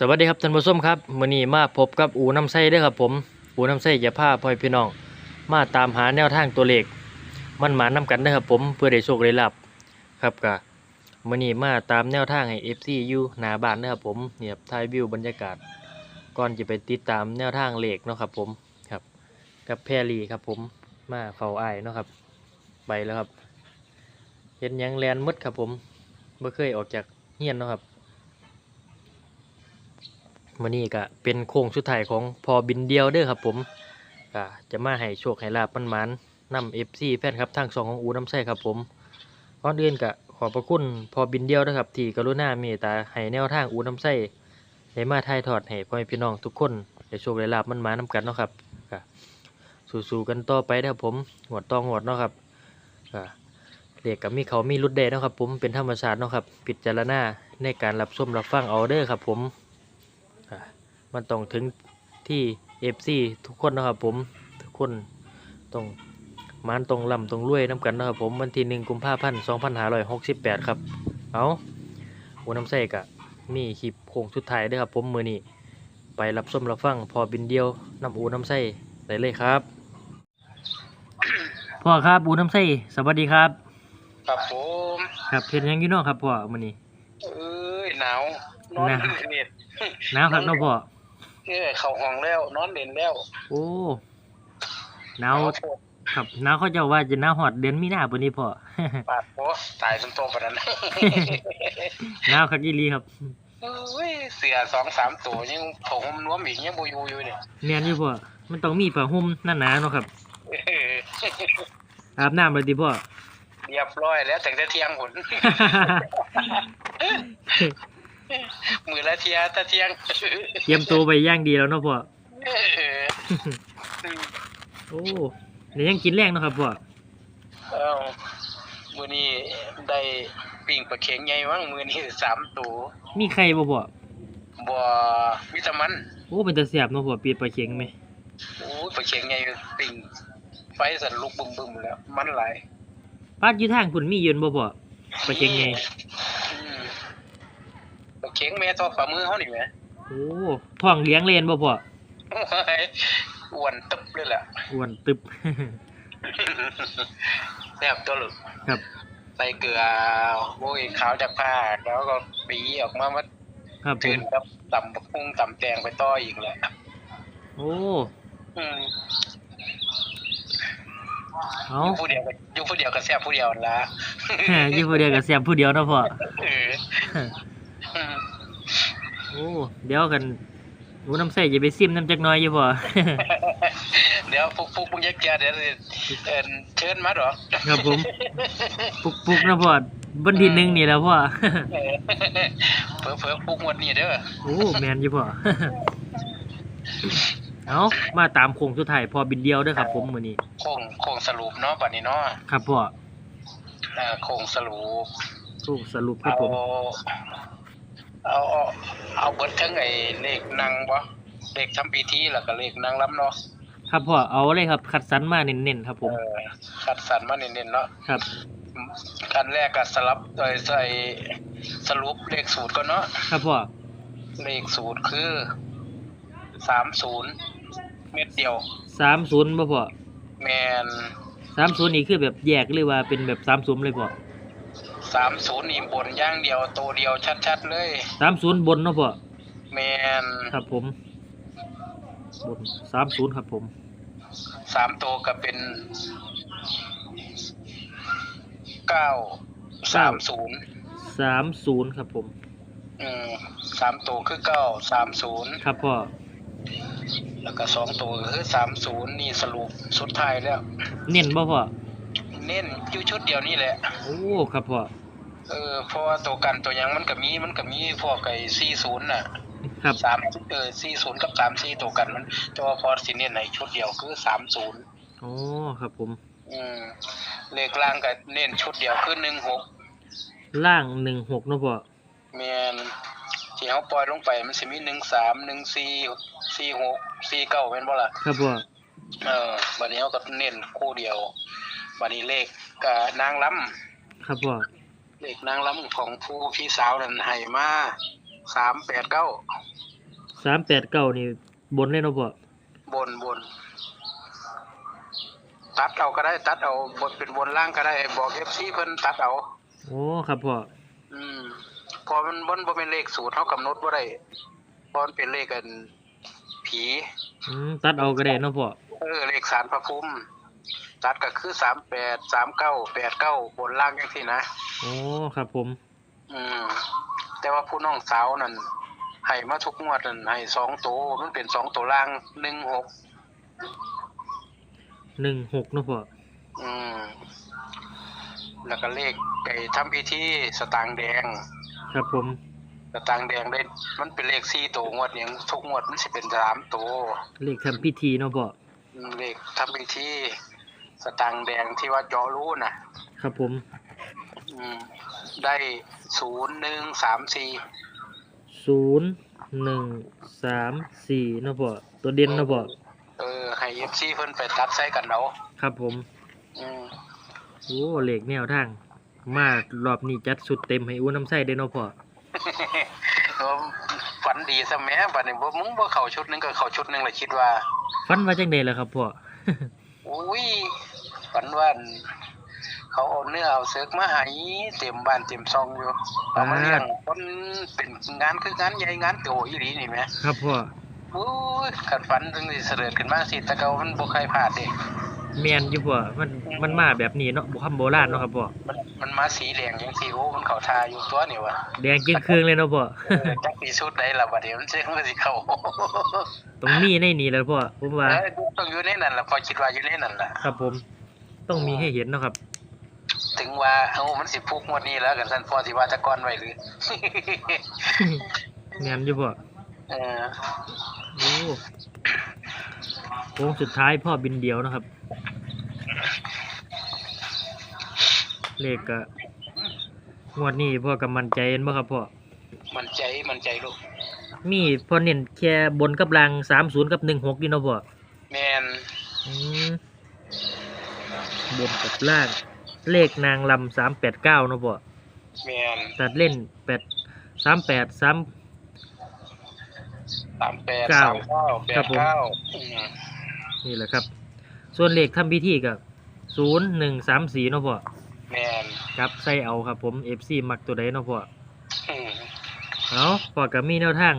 สวัสดีครับท่านผู้ชมครับมื้อนี้มาพบกับอูน้ำไส้เด้อครับผมอูน้ำไส้จะพาพ่อพี่น้อง มาตามหาแนวทางตัวเลขมันหมานํกันเด้อครับผมเพื่อได้โชคได้ลาบครับก็มื้อนี้มาตามแนวทางให้ FC อยู่หน้าบ้านเด้อครับผมเนี่ยบถ่ายวิวบรรยากาศ ก่อนจะไปติดตามแนวทางเลขเนาะครับผมครับ กับแพรลี่ครับผมมาเฝ้าไอ้เนาะครับ ไปแล้วครับเห็นยังแลนหมดครับผมบ่เคยออกจากเฮียนเนาะครับ มื่อนี้ก็เป็นโค้งสุดท้ายของพอบินเดียวเด้อครับผมก็จะมาให้โชคให้ลาบมันมันนำเอฟซีแฟนครับทางสองของอูน้ำใส่ครับผมก่อนอื่นก็ขอบพระคุณพอบินเดียวนะครับ ที่กรุณาเมตตาให้แนวทางอูน้ำใส่ให้มาถ่ายทอดให้พ่อแม่พี่น้องทุกคนได้โชคได้ลาบมันมานำกันเนาะครับก็สู้ๆกันต่อไปนะครับผมหวดต้องหวดเนาะครับก็เรียกกับมีเขามีรุดเดเนาะครับผมเป็นธรรมชาติเนาะครับพิจารณาในการรับชมรับฟังเอาเด้อครับผม มันต้องถึงที่ FC ทุกคนนะครับผมทุกคนต้องมานตรงลำตรงรวยน้ำกันนะครับผมวันที่หนึ่งกุมภาพันธ์สองพันห้าร้อยหกสิบแปดครับ เอาหัวน้ำใส่กะมีคลิปโค้งสุดท้ายเด้วยครับผมมือนี้ไปรับส้มรับฟังพอบินเดียวน้ำอูน้ำใส่ได้เลยครับพ่อครับอูน้ำใส่สวัสดีครับ ครับผมครับเพ็นหยังอยี่น้องครับพ่อมือนี้เอ้ยหนาวนอนหนาวเน็ตหนาวครับเน้องพ่อ เออเข้าห้องแล้ว นอนเล่นแล้วโอ้หนาวโทษครับหนาวเขาเจะว่าจะหนาวหอดเดือนมีนาปุ่นนี้พ่อ ปาดโอ้ตายจนโตปานนั้น หนาวคักอีหลีครับเอ้ยเสียสองสามตัวยังผงน้วมอีกยังบ่อยู่อยู่เนี่ยแม่นอยู่พ่อมันต้องมีผ้าห่มหนาๆเนาะครับ เอออาบน้ำเลยติพ่อ เรียบร้อยแล้วตั้งแต่เที่ยงหุ่น มือละเที่ยแต่เที่ยงเตรียมตัวไปย่างดีแล้วเนาะพ่อเออโอ้เดี๋ยวยังกินแรงเนาะครับพ่อเอ้ามื้อนี้ได้ปิ้งปลาเข็งใหญ่มั้งมื้อนี้สามตัวมีไข่บ่พ่อบ่วิตามันโอ้เป็นตาแซ่บเนาะพ่อปีดปลาเข็งไหมโอ้ยปลาเข็งใหญ่ปิ่งไฟสั่นลุกบึ้มบึมๆแล้วมันหลายปาดอยู่ทางพุ่นมียืนบ่พ่อปลาเข็งไงอื มปลาเข็งแม่ทอฝ่ามือเฮานี่แหมโอ้ท้องเลี้ยงเลนบ่พ่อโอ้ยอ้วนตึบเลยแหละอ้วนตึบแซ่บตัวลึกครับใส่เกลือโอ้ยขาวจากผ้าแล้วก็ปีออกมามาครับผทืมนกับตำบักหุ่งตำแตงไปต่ออีกแหละโอ้อืมเอาอยู่ผู้เดียวก็อยู่ผู้เดียวก็แซ่บผู้เดียวนั่นละอยู่ผู้เดียวกับแซ่บผู้เดียวเนาะพ่อเอออืมโอ้เดี๋ยวกันอูน้ำใส่จะไปซิมน้ำจักหน้อยอยู่พ่อเดี๋ยวฟุกฟุกมึงยักแกเดี๋ยวเอิ้นเชิญมาดอกครับผม ปุกปุกนะพ่อวันที่หนึ่งนี่แหล้วพ่อเผื่อเผื่อปุกงวดนี้เด้อโอ้แมนอยู่พ่อ เอามาตามโค้งสุดท้ายพอบินเดียวเด้อครับ ผมมื้อนี้โค้งโค้งสรุปเนาะบัดนี้เนาะครับพ่ออ่าโค้งสรุปโอ้สรุปครับเอาผม เอาเอาเอาเบิดทั้งไอ้เลขนางบ่เลขทำพิธีแล้วก็เลขนางลํเนาะครับพ่อเอาเลยครับคัดสรรมาเน้นๆครับผมเออคัดสรรมาเน้นๆเนาะครับขั้นแรกก็สลับโดยใส่สรุปเลขสูตรก่อนเนาะครับพ่อเลขสูตรคือ30เม็ดเดียว สามศูนย์บ่พ่อแม่นสามศูนย์นี่คือแบบแยกหรือว่าเป็นแบบสามศูนย์เลยพ่อ 30นี่บนอย่างเดียวตัวเดียวชัดๆเลยสามศูนย์บนเนาะพ่อแม่นครับผม บนสามศูนย์ครับผมสามตัวก็เป็นเก้าสามศูนย์สามศูนย์ครับผมอืมสามตัวคือเก้าสามศูนย์ครับพ่อแล้วก็สองตัวคือสามศูนย์นี่สรุปสุดท้ายแล้ว เน้นบ่พ่อ เน้นอยู่ชุดเดียวนี่แหละ โอ้ครับพ่อเออเพราะว่าตัวกันตัวหยังมันก็มีมันก็มีพวกไอ้สี่ศูนย์น่ะครับสามเออสี่ศูนย์กับสามสี่ตัวกันมันแต่ว่าพอสิเน้นในชุดเดียวคือสามศูนย์โอ้ครับผม อืมเลขล่างก็เน้นชุดเดียวคือหนึ่งหกล่างหนึ่งหกเนาะพ่อแมนที่เขาปล่อยลงไปมันสิมีหนึ่งสามหนึ่งสี่สี่หกสี่เก้าเป็นบ่ล่ะครับพ่อเออบัดนี้เขาก็เน้นคู่เดียว บัดนี้เลขกับนางล้ครับพ่อำเลขนางล้ำของผู้พี่สาวนั่นให้มาสามแปดเก้าสามแปดเก้านี่บนเลยเนาะพ่อบนบน ตัดเอาก็ได้ ตัดเอาบนเป็นบนล่างก็ได้ บอกเอฟซีเพิ่นตัดเอา โอ้ครับพ่ออืมพอมันบนบ่เป็นเลขสูตรเขากำหนดบ่ได้เพราะมันเป็นเลขกันผี อืมตัดเอาก็ได้เนาะพ่อเออเลขสารพระภูมิ ตัดก็คือสามแปดสามเก้าแปดเก้าบนล่างอย่างที่นะโอ้ครับผม อืม แต่ว่าผู้น้องสาวนั่นให้มาทุกงวดนั่นให้สองตัวมันเป็นสองตัวล่างหนึ่งหกหนึ่งหกเนาะพ่อ อืม แล้วก็เลขไก่ทำพิธีสตางค์แดง ครับผม สตางค์แดงได้มันเป็นเลขสี่ตัวงวดอย่างทุกงวดมันสิเป็นสามตัว เลขทำพิธีเนาะพ่ออืมเลขทำพิธี สตางค์แดงที่ว่าเจอรู้น่ะ ครับผมอืม ได้ศูนย์หนึ่งสามสี่ศูนย์หนึ่งสามสี่เนาะพ่อตัวเด่นเนาะพ่อเออให้เอฟซีเพิ่นไปตัดใส่กันเอาครับผมอืมโอ้เลขแนวทาง มารอบนี้จัดสุดเต็มให้อู้น้ำไส้ได้เนาะพ่อเออฝันดีซะแหม่บัดนี้บ่มึงบ่เข้าชุดหนึงก็เข้าชุดหนึงเลยคิดว่า ฟันว่าจังไดล่ะครับพ่อ อุ้ย ฝันว่าเขาเอาเนื้อเอาเสือกมาให้เต็มบ้านเต็มซองอยู่เอามาเลี้ยงคนเป็นงานคืองานใหญ่งานโตอีหลีนี่แหมครับพ่ออุ้ยขัดฝันถึงสิเสด็จขึ้นมาสิแต่เก่ามันบ่เคยพลาดเด้แม่นอยู่พ่อมันมันมาแบบนี้เนาะบ่คำโบราณเนาะครับพ่อมันมันมาสีแดงจังซี่โอ้มันเข้าทาอยู่ตัวนี่วะแดงจึงเครื่องเลยเนาะพ่อเออจักสิสุดใดล่ะบัดนี้มันสิมันสิเข้าตรงนี้ในนี้แหล้วพ่อผมว่าเออต้องอยู่ในนั้นล่ะพอคิดว่าอยู่ในนั้นล่ะครับผม ต้องมีให้เห็นเนาะครับ ถึงว่าเอ้ามันสิพุกงวดนี้แล้วกันซั่นพอสิว่าแตะก่อนไว้หรือแม่นอยู่พ่อเออโอ้โค้งสุดท้ายพ่อบินเดียวนะครับ เลขก็งวดนี้พ่อกับมั่นใจเห็นบ่ครับพ่อ มันใจมันใจลูก มีพอเน้นแค่บนกับล่าง30กับ16นี่เนาะพ่อ แม่น อืม บนกับล่าง เลขนางลำสามแปดเก้าเนาะพ่อแม่นตัดเล่นแปดสามแปดสาม38เก้า39ครับผม89อืมนี่แหละครับ ส่วนเลขทำพิธีกับศูนย์หนึ่งสามสี่เนาะพ่อแม่นครับใส่เอาครับผมเอฟซีมักตัวใดเนาะพ่ออืมเอาพ่อกับมีแนวทาง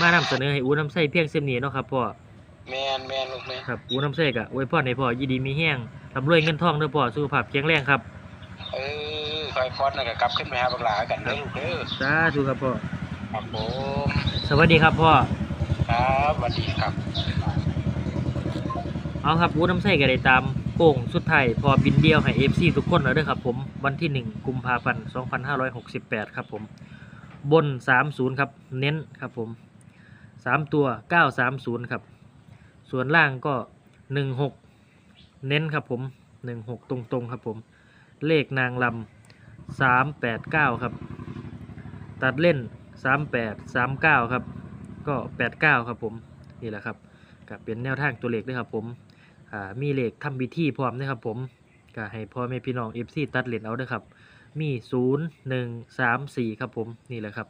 มานำเสนอให้อูน้ำใส่เพียงเส้นนี้เนาะครับพ่อ แม่นแม่นลูกแม่ครับอูน้ำใส่กะอวยพรให้พ่อยินดีมีแห้ง ทำรวยเงินทองเด้อพ่อสุขภาพแข็งแรงครับเออคอยฟอดนั่นก็กลับขึ้นไปหาบักหลากันเด้อลูกเด้อสาธุครับพ่อครับผมสวัสดีครับพ่อครับสวัสดีครับ เอาครับวูน้ำไส้ก็ได้ตามโค้งสุดท้ายพอบินเดียวให้เอฟซีทุกคนแล้วเด้อครับผมวันที่ 1 กุมภาพันธ์2568 ครับผมบน 30 ครับ เน้นครับผม 3 ตัว 930 ครับ ส่วนล่างก็ 16 เน้นครับผม16ตรงๆครับผมเลขนางลำ389ครับ ตัดเล่น38 39ครับ ก็89ครับผมนี่แหละครับก็เป็นแนวทางตัวเลขด้วยครับผมอ่ามีเลขทำพิธีพร้อมนะครับผมก็ให้พ่อแม่พี่น้อง FC ตัดเหรียญเอาด้อครับ มี 0 1 3 4 ครับผมนี่แหละครับ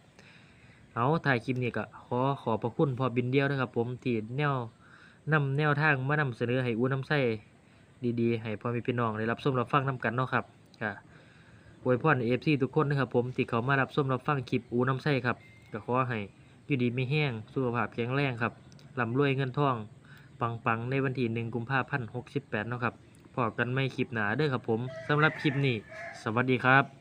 เอาถ่ายคลิปนี้ก็ขอขอบพระคุณพอบินเดียวนะครับผมที่แนวนำแนวทางมานำเสนอให้อู้น้ำใส้ ดีๆ ให้พ่อแม่พี่น้องได้รับส้มรับฟังนํกันเนาะครับค่ะอวยพรเอฟซีทุกคนนะครับผมที่เขามารับส้มรับฟังคลิปอูน้ำใส้ครับก็ขอให้อยู่ดีไม่แห้งสุขภาพแข็งแรงครับลำรวยเงินทอง ปังๆในวันที่หนึ่งกุมภาพันธ์หกสิบแปดนาะครับพอกันไม่คลิปหนาเด้อครับผมสำหรับคลิปนี้ สวัสดีครับ